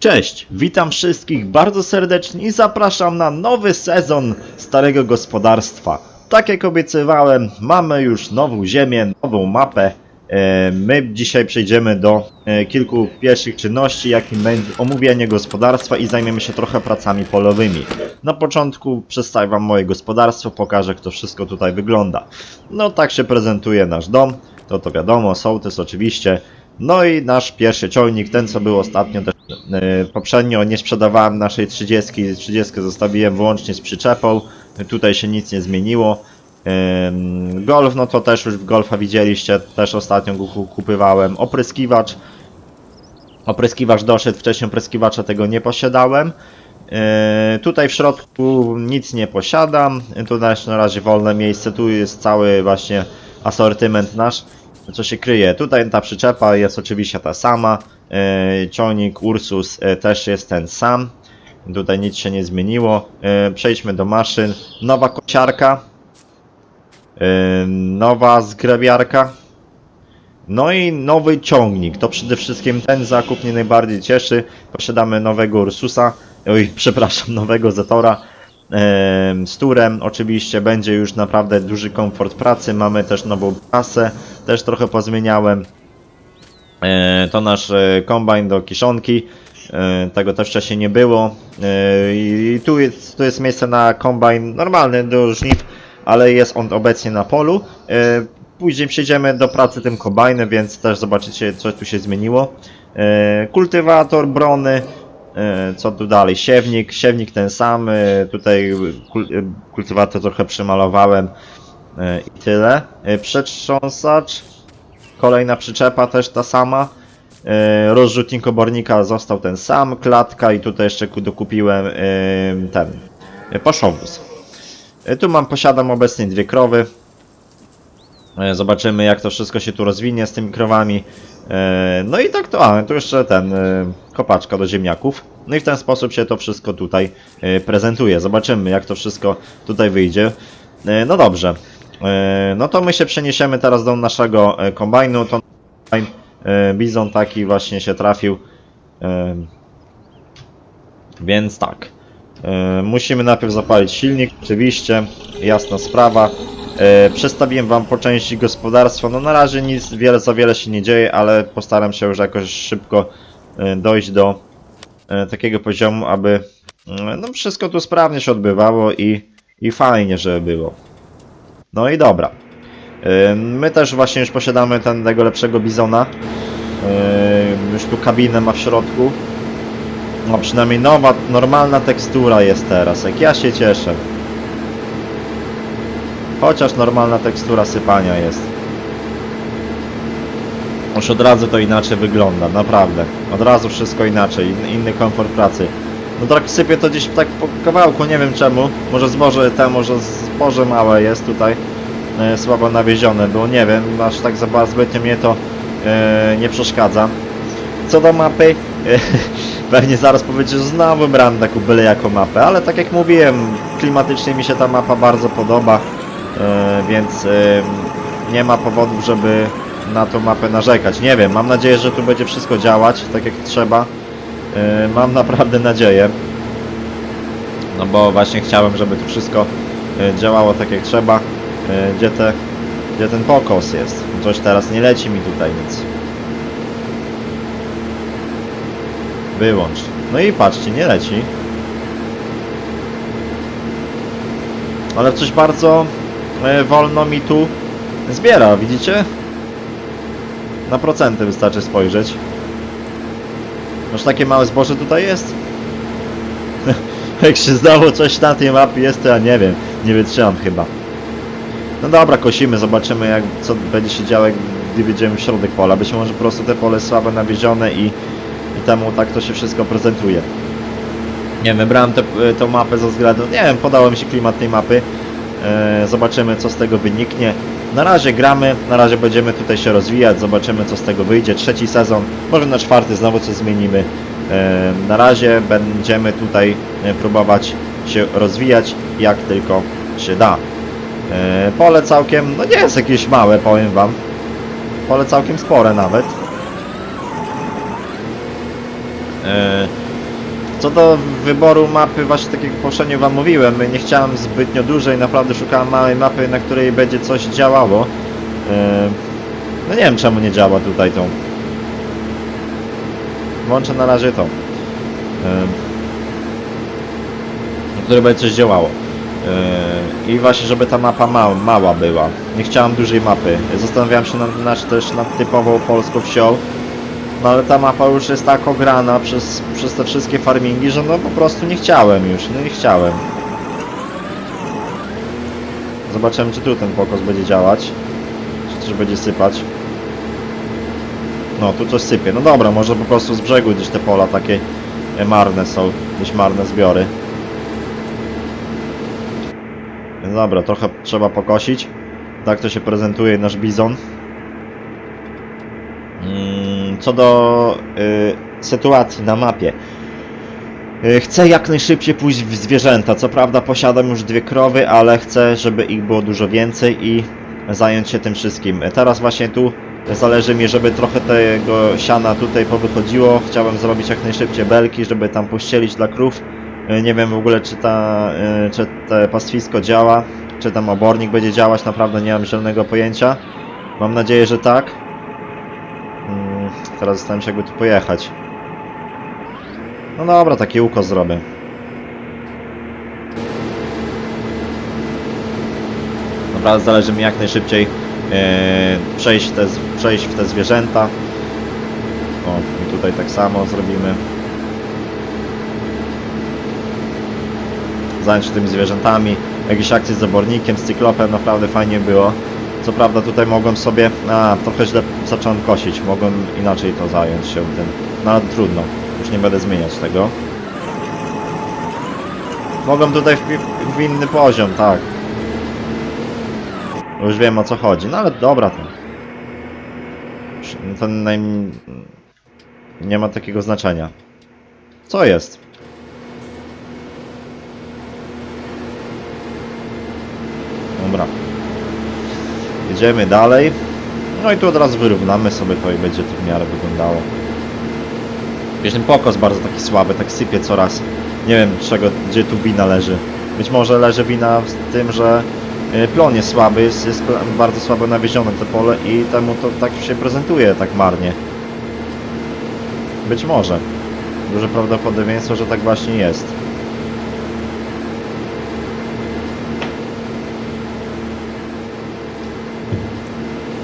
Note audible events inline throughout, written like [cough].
Cześć, witam wszystkich bardzo serdecznie i zapraszam na nowy sezon Starego Gospodarstwa. Tak jak obiecywałem, mamy już nową ziemię, nową mapę. E, My dzisiaj przejdziemy do e, kilku pierwszych czynności, jakim będzie omówienie gospodarstwa i zajmiemy się trochę pracami polowymi. Na początku przedstawię Wam moje gospodarstwo, pokażę jak to wszystko tutaj wygląda. No tak się prezentuje nasz dom, to to wiadomo, sołtys oczywiście. No i nasz pierwszy ciągnik, ten co był ostatnio też e, poprzednio nie sprzedawałem naszej 30, 30 zostawiłem wyłącznie z przyczepą. Tutaj się nic nie zmieniło. Golf, no to też już w Golfa widzieliście, też ostatnio go ku- kupywałem. Opryskiwacz. Opryskiwacz doszedł, wcześniej opryskiwacza tego nie posiadałem. Yy, tutaj w środku nic nie posiadam. Tu na razie wolne miejsce. Tu jest cały właśnie asortyment nasz, co się kryje. Tutaj ta przyczepa jest oczywiście ta sama. Yy, ciągnik Ursus yy, też jest ten sam. Tutaj nic się nie zmieniło. Yy, przejdźmy do maszyn. Nowa kosiarka. Yy, nowa zgrabiarka. No i nowy ciągnik. To przede wszystkim ten zakup mnie najbardziej cieszy. Posiadamy nowego Ursusa. Oj, [laughs] przepraszam, nowego Zetora. Z turem oczywiście będzie już naprawdę duży komfort pracy. Mamy też nową prasę. Też trochę pozmieniałem. E, To nasz e, kombajn do kiszonki. E, Tego też wcześniej nie było. I tu jest, tu jest miejsce na kombajn normalny do żniw, ale jest on obecnie na polu. Później przejdziemy do pracy tym kombajnem, więc też zobaczycie co tu się zmieniło. Kultywator, brony. Co tu dalej? Siewnik, siewnik ten sam. Tutaj kul- kultywator trochę przemalowałem i tyle. E, Przetrząsacz. Kolejna przyczepa też ta sama. E, Rozrzutnik obornika został ten sam. Klatka i tutaj jeszcze ku- dokupiłem e, ten e, paszowóz. E, Tu mam, posiadam obecnie dwie krowy. E, Zobaczymy jak to wszystko się tu rozwinie z tymi krowami. E, No i tak to, a tu jeszcze ten e, kopaczka do ziemniaków. No i w ten sposób się to wszystko tutaj e, prezentuje. Zobaczymy jak to wszystko tutaj wyjdzie. E, No dobrze. E, No to my się przeniesiemy teraz do naszego e, kombajnu. To e, bizon taki właśnie się trafił. Więc tak. Musimy najpierw zapalić silnik, oczywiście, jasna sprawa. Przedstawiłem Wam po części gospodarstwo. No na razie nic wiele za wiele się nie dzieje, ale postaram się już jakoś szybko dojść do takiego poziomu, aby no, wszystko tu sprawnie się odbywało i, i fajnie, żeby było. No i dobra. My też właśnie już posiadamy ten, tego lepszego bizona. Już tu kabinę ma w środku. No przynajmniej nowa, normalna tekstura jest teraz, jak ja się cieszę. Chociaż normalna tekstura sypania jest. Już od razu to inaczej wygląda, naprawdę. Od razu wszystko inaczej, in- inny komfort pracy. No tak sypię to gdzieś tak po kawałku, nie wiem czemu. Może zboże te, może zboże małe jest tutaj. E, słabo nawiezione było, nie wiem, aż tak za zbytnio mnie to e, nie przeszkadza. Co do mapy, [laughs] pewnie zaraz powiecie, że znowu brałem taką byle jako mapę, ale tak jak mówiłem, klimatycznie mi się ta mapa bardzo podoba, e, więc e, nie ma powodów, żeby na tą mapę narzekać. Nie wiem, mam nadzieję, że tu będzie wszystko działać tak jak trzeba. E, Mam naprawdę nadzieję. No bo właśnie chciałem, żeby tu wszystko e, działało tak jak trzeba. E, Gdzie, te, gdzie ten pokos jest? Coś teraz nie leci mi tutaj nic. Wyłącz. No i patrzcie, nie leci. Ale coś bardzo wolno mi tu zbiera, widzicie? Na procenty wystarczy spojrzeć. Aż takie małe zboże tutaj jest? [laughs] Jak się zdało coś na tej mapie jest, to ja nie wiem. Nie wytrzymam chyba. No dobra, kosimy, zobaczymy jak, co będzie się działo, gdy wjedziemy w środek pola. Być może po prostu te pole słabe nawiezione i, i temu tak to się wszystko prezentuje. Nie wiem, wybrałem tę tę mapę ze względu, nie wiem, podobał mi się klimat tej mapy. E, zobaczymy co z tego wyniknie. Na razie gramy, na razie będziemy tutaj się rozwijać, zobaczymy co z tego wyjdzie. Trzeci sezon, może na czwarty znowu coś zmienimy. E, na razie będziemy tutaj e, próbować się rozwijać jak tylko się da. E, pole całkiem, no nie jest jakieś małe, powiem wam. Pole całkiem spore nawet. Co do wyboru mapy, właśnie tak jak poprzednio wam mówiłem, nie chciałem zbytnio dużej, naprawdę szukałem małej mapy, na której będzie coś działało. E, No nie wiem czemu nie działa tutaj tą. Włączę na razie tą. E, Na której będzie coś działało. E, I właśnie, żeby ta mapa mała, mała była. Nie chciałem dużej mapy. Zastanawiałem się nad, nad, też nad typową polską wsią. No ale ta mapa już jest tak ograna przez, przez te wszystkie farmingi, że no po prostu nie chciałem już, no nie chciałem. Zobaczymy czy tu ten pokos będzie działać. Czy też będzie sypać. No tu coś sypie. No dobra, może po prostu z brzegu gdzieś te pola takie e, marne są. Gdzieś marne zbiory. Więc dobra, trochę trzeba pokosić. Tak to się prezentuje nasz bizon. Mm, Co do y, sytuacji na mapie. Y, Chcę jak najszybciej pójść w zwierzęta. Co prawda posiadam już dwie krowy, ale chcę, żeby ich było dużo więcej i zająć się tym wszystkim. Teraz właśnie tu zależy mi, żeby trochę tego siana tutaj powychodziło. Chciałem zrobić jak najszybciej belki, żeby tam pościelić dla krów. Y, Nie wiem w ogóle czy, ta, czy te pastwisko działa, czy tam obornik będzie działać, naprawdę nie mam zielonego pojęcia. Mam nadzieję, że tak. Teraz zastanawiam się, jakby tu pojechać. No dobra, taki ukos zrobię. Naprawdę zależy mi jak najszybciej e, przejść, te, przejść w te zwierzęta. O, i tutaj tak samo zrobimy. Zająć się tymi zwierzętami. Jakieś akcje z obornikiem, z cyklopem, naprawdę fajnie było. Co prawda tutaj mogłem sobie, a trochę źle zacząłem kosić, mogłem inaczej to zająć się tym, no ale trudno, już nie będę zmieniać tego. Mogłem tutaj w, w inny poziom, tak. Już wiem o co chodzi, no ale dobra to. Już To naj... nie ma takiego znaczenia. Co jest? Dobra. Jedziemy dalej. No i tu od razu wyrównamy sobie to i będzie to w miarę wyglądało. Wiesz, ten pokos bardzo taki słaby, tak sypie coraz. Nie wiem czego, gdzie tu wina leży. Być może leży wina w tym, że y, plon jest słaby, jest, jest bardzo słabo nawiezione to pole i temu to tak się prezentuje tak marnie. Być może. Duże prawdopodobieństwo, że tak właśnie jest.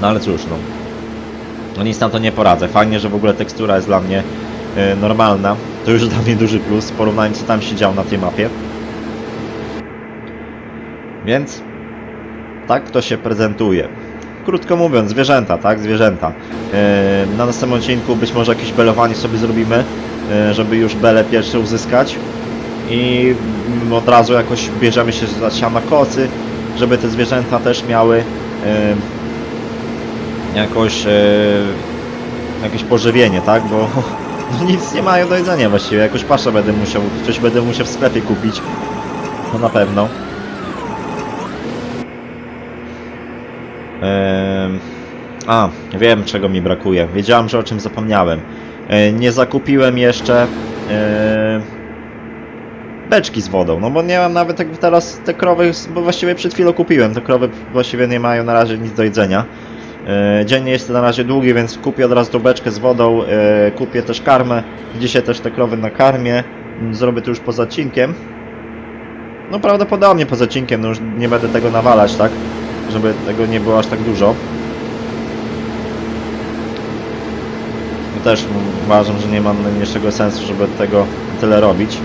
No ale cóż, no. No nic na to nie poradzę. Fajnie, że w ogóle tekstura jest dla mnie e, normalna. To już dla mnie duży plus w porównaniu co tam się działo na tej mapie. Więc tak to się prezentuje. Krótko mówiąc, zwierzęta, tak? Zwierzęta. E, na następnym odcinku być może jakieś belowanie sobie zrobimy, e, żeby już bele pierwsze uzyskać. I mm, od razu jakoś bierzemy się za siana kocy, żeby te zwierzęta też miały e, jakoś e, jakieś pożywienie, tak? Bo [laughs] no, nic nie mają do jedzenia właściwie. Jakoś paszę będę musiał, coś będę musiał w sklepie kupić. No na pewno. Em, a, wiem czego mi brakuje. Wiedziałem, że o czym zapomniałem. E, nie zakupiłem jeszcze e, beczki z wodą, no bo nie mam nawet jak teraz te krowy, bo właściwie przed chwilą kupiłem. Te krowy właściwie nie mają na razie nic do jedzenia. E, Dzień jest na razie długi, więc kupię od razu beczkę z wodą, e, kupię też karmę. Dzisiaj też te krowy nakarmię. Mm, Zrobię to już poza odcinkiem. No prawdopodobnie poza odcinkiem, no już nie będę tego nawalać, tak? Żeby tego nie było aż tak dużo. No też uważam, że nie ma najmniejszego sensu, żeby tego tyle robić.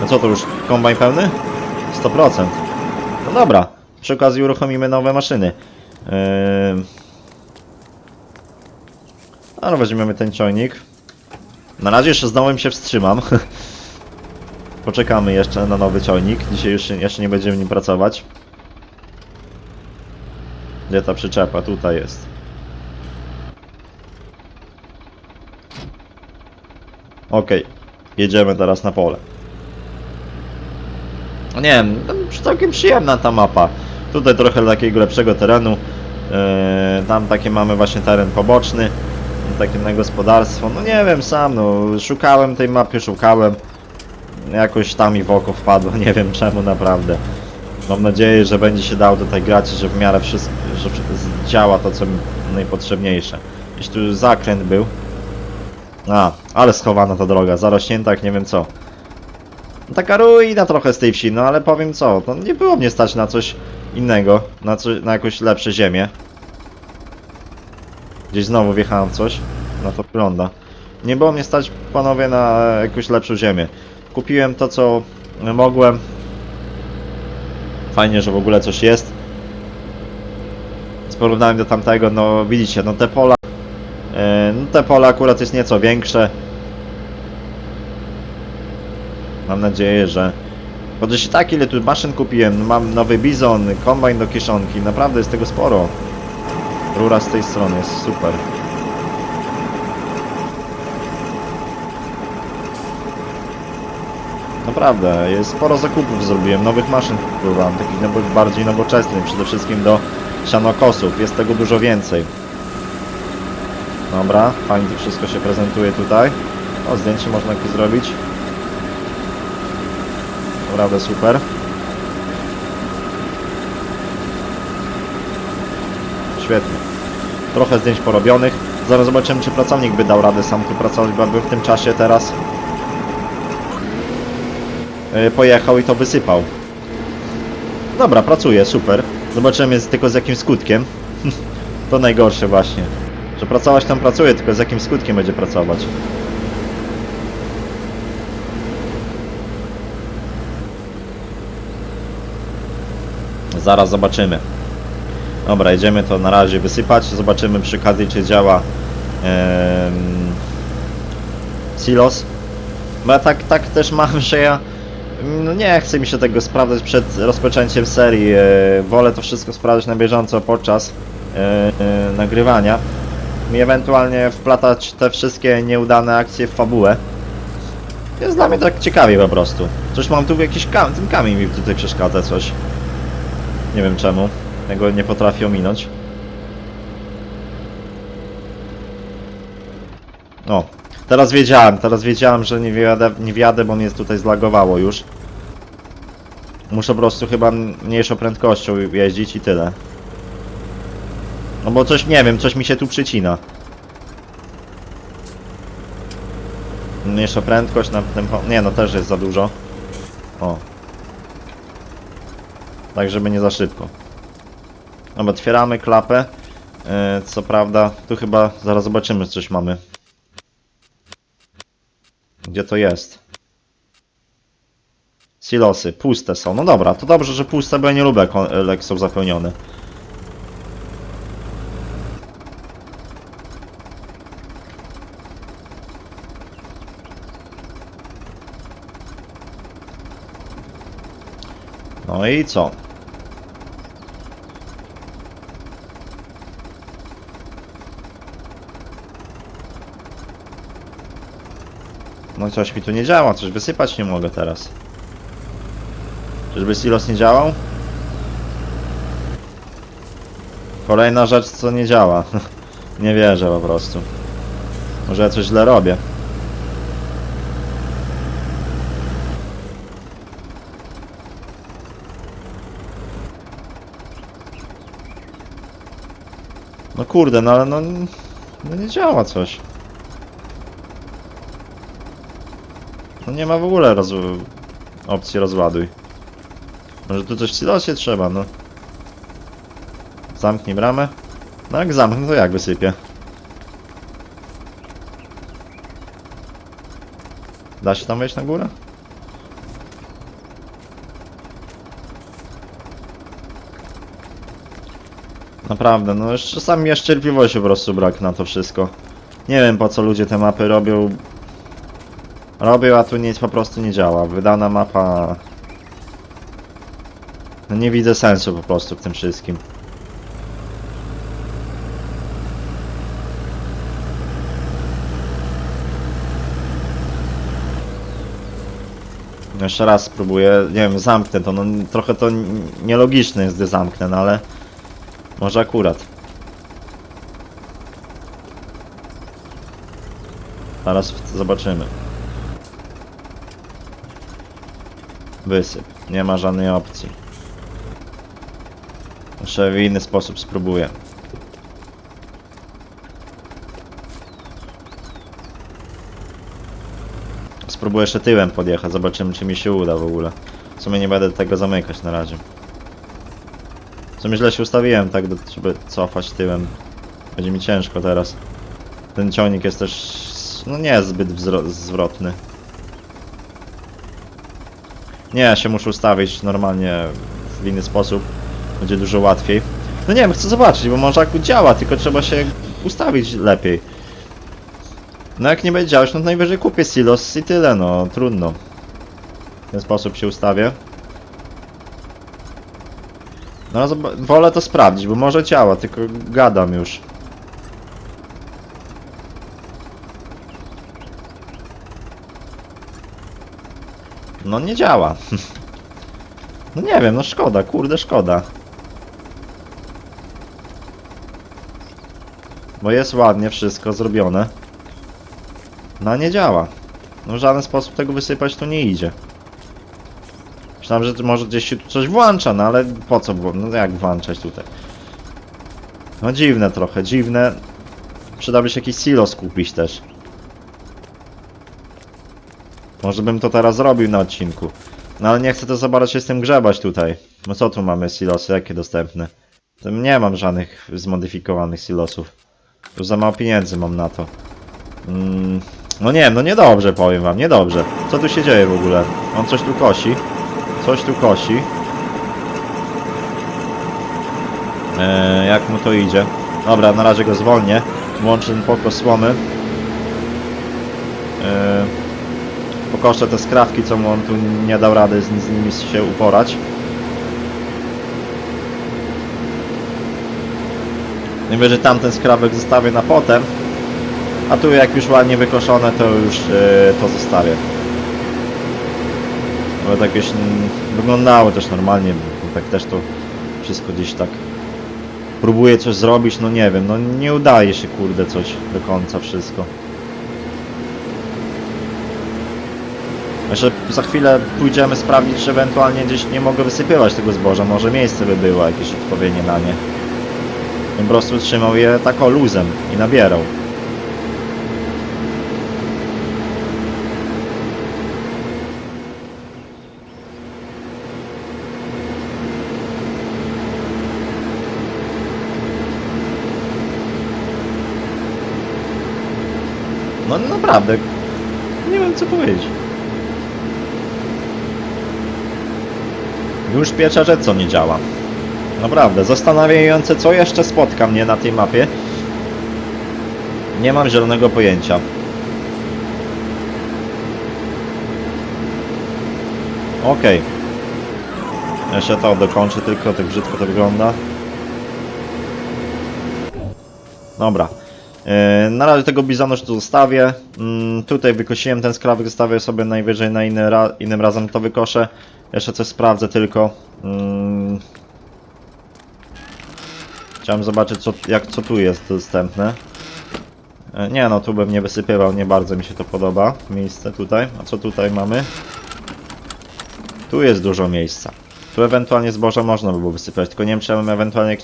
No co to już, kombajn pełny? 100%. No dobra, przy okazji uruchomimy nowe maszyny. Yy... No weźmiemy ten ciągnik. Na razie jeszcze znowu im się wstrzymam. [laughs] Poczekamy jeszcze na nowy ciągnik. Dzisiaj już jeszcze nie będziemy nim pracować. Gdzie ta przyczepa? Tutaj jest. Okej, jedziemy teraz na pole. No nie wiem, tam całkiem przyjemna ta mapa. Tutaj trochę takiego lepszego terenu. Yy, tam takie mamy właśnie teren poboczny. takie na gospodarstwo. No nie wiem sam, no szukałem tej mapy, szukałem. Jakoś tam mi w oko wpadło, [laughs] nie wiem czemu naprawdę. Mam nadzieję, że będzie się dało tutaj grać, że w miarę wszystko, że działa to co najpotrzebniejsze. Gdzieś tu zakręt był. A, ale schowana ta droga, zarośnięta jak nie wiem co. Taka ruina trochę z tej wsi, no ale powiem co, no nie było mnie stać na coś innego, na, coś, na jakąś lepsze ziemię. Gdzieś znowu wjechałem coś, na to wygląda. Nie było mnie stać, panowie, na jakąś lepszą ziemię. Kupiłem to, co mogłem. Fajnie, że w ogóle coś jest. Z porównaniem do tamtego, no widzicie, no te pola, e, no te pola akurat jest nieco większe. Mam nadzieję, że... Chociaż i tak ile tu maszyn kupiłem, mam nowy bizon, kombajn do kieszonki, naprawdę jest tego sporo. Rura z tej strony jest super. Naprawdę, jest sporo zakupów zrobiłem, nowych maszyn kupowałem, takich bardziej nowoczesnych, przede wszystkim do sianokosów, jest tego dużo więcej. Dobra, fajnie to wszystko się prezentuje tutaj. O, zdjęcie można jakieś zrobić. Naprawdę super. Świetnie. Trochę zdjęć porobionych. Zaraz zobaczymy, czy pracownik by dał radę sam tu pracować, bo jakby w tym czasie teraz yy, pojechał i to wysypał. Dobra, pracuje, super. Zobaczymy tylko z jakim skutkiem. [laughs] to najgorsze właśnie. Że pracować tam pracuje, tylko z jakim skutkiem będzie pracować. Zaraz zobaczymy. Dobra, idziemy to na razie wysypać. Zobaczymy przy okazji, czy działa em, silos. Bo ja tak, tak też mam, [laughs] że ja no nie chcę mi się tego sprawdzać przed rozpoczęciem serii. E, wolę to wszystko sprawdzać na bieżąco podczas e, e, nagrywania. I ewentualnie wplatać te wszystkie nieudane akcje w fabułę. Jest dla mnie tak ciekawie po prostu. Coś mam tu jakiś kam ten kamień mi tutaj przeszkadza coś. Nie wiem czemu. Tego nie potrafię ominąć. O, teraz wiedziałem, teraz wiedziałem, że nie wjadę, nie wjadę, bo mnie tutaj zlagowało już. Muszę po prostu chyba mniejszą prędkością jeździć i tyle. No bo coś, nie wiem, coś mi się tu przycina. Mniejsza prędkość na tempo... Nie, no też jest za dużo. O. Tak, żeby nie za szybko. Dobra, otwieramy klapę. E, co prawda, tu chyba zaraz zobaczymy, czy coś mamy. Gdzie to jest? Silosy, puste są. No dobra, to dobrze, że puste, bo ja nie lubię, jak są zapełnione. No i co? No coś mi tu nie działa, coś wysypać nie mogę teraz. Czyżby silos nie działał? Kolejna rzecz, co nie działa. [laughs] nie wierzę po prostu. Może ja coś źle robię. No kurde, no ale no, no nie działa coś. No nie ma w ogóle roz... opcji rozładuj. Może tu coś w silosie trzeba, no. Zamknij bramę. No jak zamknę, to jak wysypię? Da się tam wejść na górę? Naprawdę, no już czasami jeszcze cierpliwości po prostu brak na to wszystko. Nie wiem po co ludzie te mapy robią. Robią, a tu nic po prostu nie działa. Wydana mapa... No nie widzę sensu po prostu w tym wszystkim. Jeszcze raz spróbuję, nie wiem, zamknę to, no trochę to nielogiczne jest, gdy zamknę, no ale może akurat. Zaraz zobaczymy. Wysyp. Nie ma żadnej opcji. Jeszcze w inny sposób spróbuję. Spróbuję jeszcze tyłem podjechać, zobaczymy czy mi się uda w ogóle. W sumie nie będę tego zamykać na razie. W sumie źle się ustawiłem tak, do, żeby cofać tyłem. Będzie mi ciężko teraz. Ten ciągnik jest też, no nie jest zbyt zwrotny. Nie, ja się muszę ustawić normalnie w inny sposób. Będzie dużo łatwiej. No nie wiem, chcę zobaczyć, bo może akurat działa, tylko trzeba się ustawić lepiej. No jak nie będzie działać, no to najwyżej kupię silos i tyle, no trudno. W ten sposób się ustawię. No wolę to sprawdzić, bo może działa, tylko gadam już. No nie działa. [laughs] No nie wiem, no szkoda, kurde szkoda. Bo jest ładnie wszystko zrobione. No nie działa. No w żaden sposób tego wysypać tu nie idzie. Myślałem, że może gdzieś się tu coś włącza, no ale po co było? No jak włączać tutaj? No dziwne trochę, dziwne. Przydałby się jakiś silos kupić też. Może bym to teraz zrobił na odcinku. No ale nie chcę to za bardzo się z tym grzebać tutaj. No co tu mamy silosy, jakie dostępne? To nie mam żadnych zmodyfikowanych silosów. Już za mało pieniędzy mam na to. Mm, no nie wiem, no niedobrze powiem wam, niedobrze. Co tu się dzieje w ogóle? On coś tu kosi. Coś tu kosi. Eee, jak mu to idzie? Dobra, na razie go zwolnię. Włączę ten słomy. Eee, pokoszę te skrawki, co mu on tu nie dał rady z, z nimi się uporać. Najwyżej tamten skrawek zostawię na potem. A tu jak już ładnie wykoszone, to już e, to zostawię. Bo tak już wyglądało też normalnie, tak też to wszystko gdzieś tak próbuję coś zrobić, no nie wiem, no nie udaje się kurde coś do końca wszystko. Jeszcze za chwilę pójdziemy sprawdzić, czy ewentualnie gdzieś nie mogę wysypywać tego zboża, może miejsce by było jakieś odpowiednie na nie. Po prostu trzymał je tak o luzem i nabierał. No naprawdę. Nie wiem co powiedzieć. Już pierwsza rzecz co nie działa. Naprawdę, zastanawiające co jeszcze spotka mnie na tej mapie. Nie mam zielonego pojęcia. Okej. Jeszcze to dokończę tylko, tak brzydko to wygląda. Dobra. Yy, na razie tego bizonu tu zostawię. Mm, tutaj wykosiłem ten skrawek, zostawię sobie najwyżej na inny ra innym razem to wykoszę. Jeszcze coś sprawdzę tylko. Mm. Chciałem zobaczyć co, jak, co tu jest dostępne. E, Nie no, tu bym nie wysypywał, nie bardzo mi się to podoba. Miejsce tutaj. A co tutaj mamy? Tu jest dużo miejsca. Tu ewentualnie zboże można by było wysypać, tylko nie wiem czy ja bym ewentualnie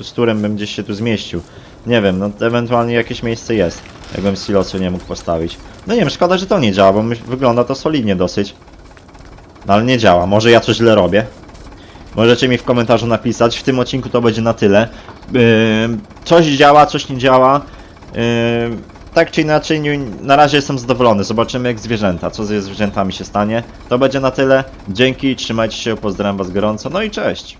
z którym bym gdzieś się tu zmieścił. Nie wiem, no ewentualnie jakieś miejsce jest, jakbym silosu nie mógł postawić. No nie wiem, szkoda, że to nie działa, bo wygląda to solidnie dosyć. No ale nie działa, może ja coś źle robię. Możecie mi w komentarzu napisać, w tym odcinku to będzie na tyle. Yy, coś działa, coś nie działa. Yy, tak czy inaczej, na razie jestem zadowolony. Zobaczymy jak zwierzęta, co ze zwierzętami się stanie. To będzie na tyle. Dzięki, trzymajcie się, pozdrawiam was gorąco, no i cześć.